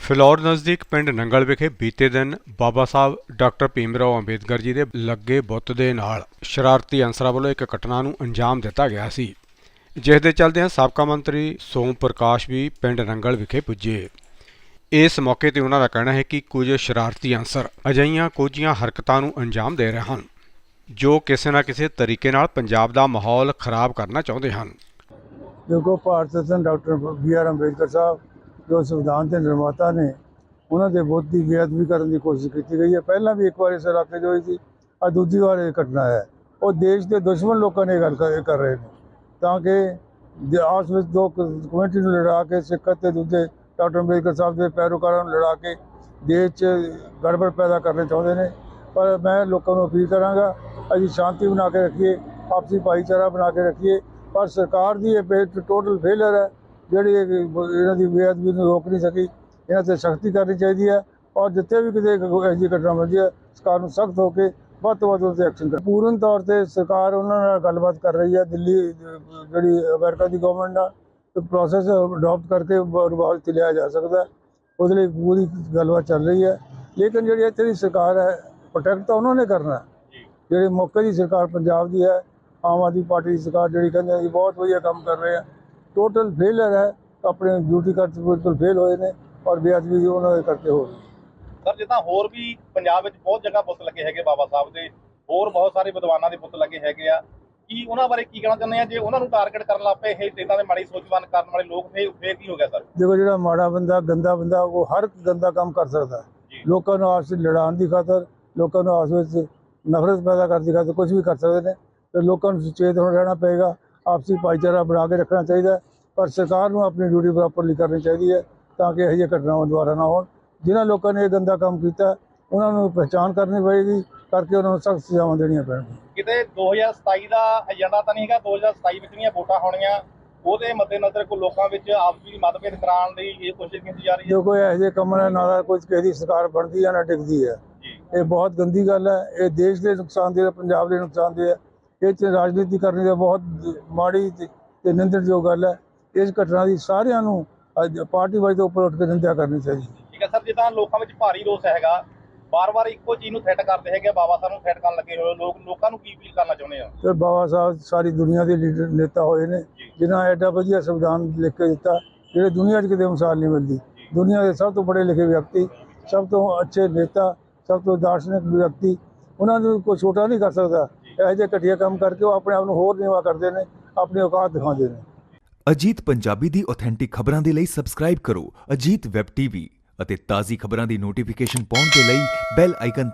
ਫਿਲੌਰ ਨਜ਼ਦੀਕ ਪਿੰਡ ਨੰਗਲ ਵਿਖੇ ਬੀਤੇ ਦਿਨ ਬਾਬਾ ਸਾਹਿਬ ਡਾਕਟਰ ਭੀਮਰਾਓ ਅੰਬੇਦਕਰ ਜੀ ਦੇ ਲੱਗੇ ਬੁੱਤ ਦੇ ਨਾਲ ਸ਼ਰਾਰਤੀ ਅਨਸਰਾਂ ਵੱਲੋਂ ਇੱਕ ਘਟਨਾ ਨੂੰ ਅੰਜਾਮ ਦਿੱਤਾ ਗਿਆ ਸੀ, ਜਿਸ ਦੇ ਚਲਦਿਆਂ ਸਾਬਕਾ ਮੰਤਰੀ ਸੋਮ ਪ੍ਰਕਾਸ਼ ਵੀ ਪਿੰਡ ਨੰਗਲ ਵਿਖੇ ਪੁੱਜੇ। ਇਸ ਮੌਕੇ ਤੇ ਉਹਨਾਂ ਦਾ ਕਹਿਣਾ ਹੈ ਕਿ ਕੁਝ ਸ਼ਰਾਰਤੀ ਅਨਸਰ ਅਜਿਹੀਆਂ ਕੁਝੀਆਂ ਹਰਕਤਾਂ ਨੂੰ ਅੰਜਾਮ ਦੇ ਰਹੇ ਹਨ, ਜੋ ਕਿਸੇ ਨਾ ਕਿਸੇ ਤਰੀਕੇ ਨਾਲ ਪੰਜਾਬ ਦਾ ਮਾਹੌਲ ਖਰਾਬ ਕਰਨਾ ਚਾਹੁੰਦੇ ਹਨ। ਦੇਖੋ, Bharat Ratna doctor B R Ambedkar ਸਾਹਿਬ ਜੋ ਸੰਵਿਧਾਨ ਦੇ ਨਿਰਮਾਤਾ ਨੇ ਉਹਨਾਂ ਦੇ ਬੁੱਧ ਦੀ ਬੇਅਦਬੀ ਕਰਨ ਦੀ ਕੋਸ਼ਿਸ਼ ਕੀਤੀ ਗਈ ਹੈ। ਪਹਿਲਾਂ ਵੀ ਇੱਕ ਵਾਰ ਇਸ ਇਲਾਕੇ 'ਚ ਹੋਈ ਸੀ ਆ ਦੂਜੀ ਵਾਰ ਇਹ ਘਟਨਾ ਹੈ। ਉਹ ਦੇਸ਼ ਦੇ ਦੁਸ਼ਮਣ ਲੋਕਾਂ ਨੇ ਇਹ ਗੱਲ ਕਰ ਕਰ ਰਹੇ ਨੇ। ਤਾਂ ਕਿ ਦੇ- ਆਪਸ ਵਿੱਚ ਦੋ ਕਮਿਊਨਿਟੀ ਨੂੰ ਲੜਾ ਕੇ, ਸਿੱਖ ਤੇ ਦੂਜੇ ਡਾਕਟਰ ਅੰਬੇਦਕਰ ਸਾਹਿਬ ਦੇ ਪੈਰੋਕਾਰਾਂ ਨੂੰ ਲੜਾ ਕੇ ਦੇਸ਼ 'ਚ ਗੜਬੜ ਪੈਦਾ ਕਰਨੇ ਚਾਹੁੰਦੇ ਨੇ। ਪਰ ਮੈਂ ਲੋਕਾਂ ਨੂੰ ਅਪੀਲ ਕਰਾਂਗਾ, ਅਸੀਂ ਸ਼ਾਂਤੀ ਬਣਾ ਕੇ ਰੱਖੀਏ, ਆਪਸੀ ਭਾਈਚਾਰਾ ਬਣਾ ਕੇ ਰੱਖੀਏ। ਪਰ ਸਰਕਾਰ ਦੀ ਇਹ ਟੋਟਲ ਫੇਲਰ ਹੈ। ਜਿਹੜੀ ਇਹ ਇਹਨਾਂ ਦੀ ਬੇਅਦਬੀ ਨੂੰ ਰੋਕ ਨਹੀਂ ਸਕੀ ਇਹਨਾਂ ਤੇ ਸਖਤੀ ਕਰਨੀ ਚਾਹੀਦੀ ਹੈ ਔਰ ਜਿੱਥੇ ਵੀ ਕਿਤੇ ਇਹੋ ਜਿਹੀ ਘਟਨਾ ਹੁੰਦੀ ਹੈ ਸਰਕਾਰ ਨੂੰ ਸਖਤ ਹੋ ਕੇ ਵੱਧ ਤੋਂ ਵੱਧ ਉਹਤੇ ਐਕਸ਼ਨ ਕਰ ਪੂਰਨ ਤੌਰ ਤੇ ਸਰਕਾਰ ਉਹਨਾਂ ਨਾਲ ਗੱਲਬਾਤ ਕਰ ਰਹੀ ਹੈ ਦਿੱਲੀ ਜਿਹੜੀ ਅਮਰੀਕਾ ਦੀ ਗਵਰਨਮੈਂਟ ਨਾਲ ਇੱਕ ਪ੍ਰੋਸੈਸ ਅਡਾਪਟ ਕਰਕੇ ਰਿਵਾਲ ਚ ਲਿਆ ਜਾ ਸਕਦਾ। ਉਹਦੇ ਲਈ ਪੂਰੀ ਗੱਲਬਾਤ ਚੱਲ ਰਹੀ ਹੈ। ਲੇਕਿਨ ਜਿਹੜੀ ਇੱਥੇ ਦੀ ਸਰਕਾਰ ਹੈ ਪ੍ਰੋਟੈਕਟ ਤਾਂ ਉਹਨਾਂ ਨੇ ਕਰਨਾ ਜਿਹੜੇ ਮੌਕੇ ਦੀ ਸਰਕਾਰ ਪੰਜਾਬ ਦੀ ਹੈ ਆਮ ਆਦਮੀ ਪਾਰਟੀ ਦੀ ਸਰਕਾਰ ਜਿਹੜੀ ਕਹਿੰਦੇ ਅਸੀਂ ਬਹੁਤ ਵਧੀਆ ਕੰਮ ਕਰ ਰਹੇ ਆ ਟੋਟਲ ਫੇਲਰ ਹੈ ਆਪਣੇ ਡਿਊਟੀ ਕਰਦੇ ਬਿਲਕੁਲ ਫੇਲ ਹੋਏ ਨੇ ਔਰ ਬੇਅਦਬੀ ਉਹਨਾਂ ਦੇ ਕਰਕੇ ਹੋ ਰਹੀ ਸਰ ਜਿੱਦਾਂ ਹੋਰ ਵੀ ਪੰਜਾਬ ਵਿੱਚ ਬਹੁਤ ਜਗ੍ਹਾ ਬੁੱਤ ਲੱਗੇ ਹੈਗੇ ਬਾਬਾ ਸਾਹਿਬ ਦੇ ਹੋਰ ਬਹੁਤ ਸਾਰੇ ਵਿਦਵਾਨਾਂ ਦੇ ਬੁੱਤ ਲੱਗੇ ਹੈਗੇ ਆ। ਕੀ ਉਹਨਾਂ ਬਾਰੇ ਕੀ ਕਹਿਣਾ ਚਾਹੁੰਦੇ ਆ? ਜੇ ਉਹਨਾਂ ਨੂੰ ਟਾਰਗੇਟ ਕਰਨ ਲੱਗ ਪਏ ਇਹ ਇਦਾਂ ਦੇ ਮਾੜੀ ਸੋਚਵਾਨ ਕਰਨ ਵਾਲੇ ਲੋਕ ਫੇਰ ਫੇਰ ਕੀ ਹੋ ਗਿਆ ਸਰ? ਦੇਖੋ ਜਿਹੜਾ ਮਾੜਾ ਬੰਦਾ ਗੰਦਾ ਬੰਦਾ ਉਹ ਹਰ ਇੱਕ ਗੰਦਾ ਕੰਮ ਕਰ ਸਕਦਾ। ਲੋਕਾਂ ਨੂੰ ਆਪਸ ਵਿੱਚ ਲੜਾਉਣ ਦੀ ਖਾਤਰ ਲੋਕਾਂ ਨੂੰ ਆਪਸ ਵਿੱਚ ਨਫ਼ਰਤ ਪੈਦਾ ਕਰਨ ਦੀ ਖਾਤਰ ਕੁਝ ਵੀ ਕਰ ਸਕਦੇ ਨੇ। ਤੇ ਲੋਕਾਂ ਨੂੰ ਸੁਚੇਤ ਹੋਣਾ ਰਹਿਣਾ ਪਏਗਾ। ਆਪਸੀ ਭਾਈਚਾਰਾ ਬਣਾ ਕੇ ਰੱਖਣਾ ਚਾਹੀਦਾ ਹੈ। ਪਰ ਸਰਕਾਰ ਨੂੰ ਆਪਣੀ ਡਿਊਟੀ ਪ੍ਰੋਪਰਲੀ ਕਰਨੀ ਚਾਹੀਦੀ ਹੈ ਤਾਂ ਕਿ ਇਹੋ ਜਿਹੀਆਂ ਘਟਨਾਵਾਂ ਦੁਬਾਰਾ ਨਾ ਹੋਣ। ਜਿਨ੍ਹਾਂ ਲੋਕਾਂ ਨੇ ਇਹ ਗੰਦਾ ਕੰਮ ਕੀਤਾ ਉਹਨਾਂ ਨੂੰ ਪਹਿਚਾਣ ਕਰਨੀ ਪਏਗੀ ਕਰਕੇ ਉਹਨਾਂ ਨੂੰ ਸਖਤ ਸਜ਼ਾਵਾਂ ਦੇਣੀਆਂ ਪੈਣਗੀਆਂ। ਕਿਤੇ 2027 ਦਾ ਏਜੰਡਾ ਤਾਂ ਨਹੀਂ ਹੈਗਾ 2027 ਵਿੱਚ ਜਿਹੜੀਆਂ ਵੋਟਾਂ ਹੋਣੀਆਂ ਉਹਦੇ ਮੱਦੇਨਜ਼ਰ ਕੋਈ ਲੋਕਾਂ ਵਿੱਚ ਆਪਸੀ ਮਤਭੇਦ ਕਰਾਉਣ ਦੀ ਇਹ ਕੋਸ਼ਿਸ਼ ਕੀਤੀ ਜਾ ਰਹੀ ਹੈ। ਜੋ ਕੋਈ ਇਹੋ ਜਿਹੇ ਕੰਮ ਨਾਲ ਨਾ ਕੋਈ ਕਿਸੇ ਦੀ ਸਰਕਾਰ ਬਣਦੀ ਹੈ ਨਾ ਟਿਕਦੀ ਹੈ। ਇਹ ਬਹੁਤ ਗੰਦੀ ਗੱਲ ਹੈ ਇਹ ਦੇਸ਼ ਦੇ ਨੁਕਸਾਨ ਦੇ ਪੰਜਾਬ ਦੇ ਨੁਕਸਾਨ ਦੇ ਹੈ। ਇਹ 'ਚ ਰਾਜਨੀਤੀ ਕਰਨੀ ਤਾਂ ਬਹੁਤ ਮਾੜੀ ਤੇ ਨਿੰਦਣਯੋਗ ਗੱਲ ਹੈ। ਇਸ ਘਟਨਾ ਦੀ ਸਾਰਿਆਂ ਨੂੰ ਅੱਜ ਪਾਰਟੀ ਵਾਈਜ਼ ਉੱਪਰ ਉੱਠ ਕੇ ਨਿੰਦਿਆ ਕਰਨੀ ਚਾਹੀਦੀ ਠੀਕ ਹੈ ਸਰ ਜਿੱਦਾਂ ਲੋਕਾਂ ਵਿੱਚ ਭਾਰੀ ਰੋਸ ਹੈਗਾ ਵਾਰ-ਵਾਰ ਇੱਕੋ ਚੀਜ਼ ਨੂੰ ਥ੍ਰੈਟ ਕਰਦੇ ਹੈਗੇ ਬਾਬਾ ਸਾਹਿਬ ਨੂੰ ਥ੍ਰੈਟ ਕਰਨ ਲੱਗੇ ਹੋਏ ਲੋਕ ਲੋਕਾਂ ਨੂੰ ਕੀ ਅਪੀਲ ਕਰਨਾ ਚਾਹੁੰਦੇ ਆ? ਤੇ ਬਾਬਾ ਸਾਹਿਬ ਸਾਰੀ ਦੁਨੀਆ ਦੇ ਲੀਡਰ ਨੇਤਾ ਹੋਏ ਨੇ ਜਿਨ੍ਹਾਂ ਐਡਾ ਵਧੀਆ ਸੰਵਿਧਾਨ ਲਿਖ ਕੇ ਦਿੱਤਾ ਜਿਹੜੇ ਦੁਨੀਆ 'ਚ ਕਿਤੇ ਮਿਸਾਲ ਨਹੀਂ ਮਿਲਦੀ। ਦੁਨੀਆ ਦੇ ਸਭ ਤੋਂ ਪੜ੍ਹੇ ਲਿਖੇ ਵਿਅਕਤੀ ਸਭ ਤੋਂ ਅੱਛੇ ਨੇਤਾ ਸਭ ਤੋਂ ਦਾਰਸ਼ਨਿਕ ਵਿਅਕਤੀ ਉਹਨਾਂ ਨੂੰ ਕੋਈ ਛੋਟਾ ਨਹੀਂ ਕਰ ਸਕਦਾ। ਇਹੋ ਜਿਹੇ ਘਟੀਆ ਕੰਮ ਕਰਕੇ ਉਹ ਆਪਣੇ ਆਪ ਨੂੰ ਹੋਰ ਨੀਵਾ ਕਰਦੇ ਨੇ, ਆਪਣੀ ਔਕਾਤ ਦਿਖਾਉਂਦੇ ਨੇ। ਅਜੀਤ ਪੰਜਾਬੀ ਦੀ ਆਥੈਂਟਿਕ ਖਬਰਾਂ ਦੇ ਲਈ ਸਬਸਕ੍ਰਾਈਬ ਕਰੋ ਅਜੀਤ ਵੈਬ ਟੀਵੀ ਅਤੇ ਤਾਜ਼ੀ ਖਬਰਾਂ ਦੀ ਨੋਟੀਫਿਕੇਸ਼ਨ ਪਾਉਣ ਦੇ ਲਈ ਬੈਲ ਆਈਕਨ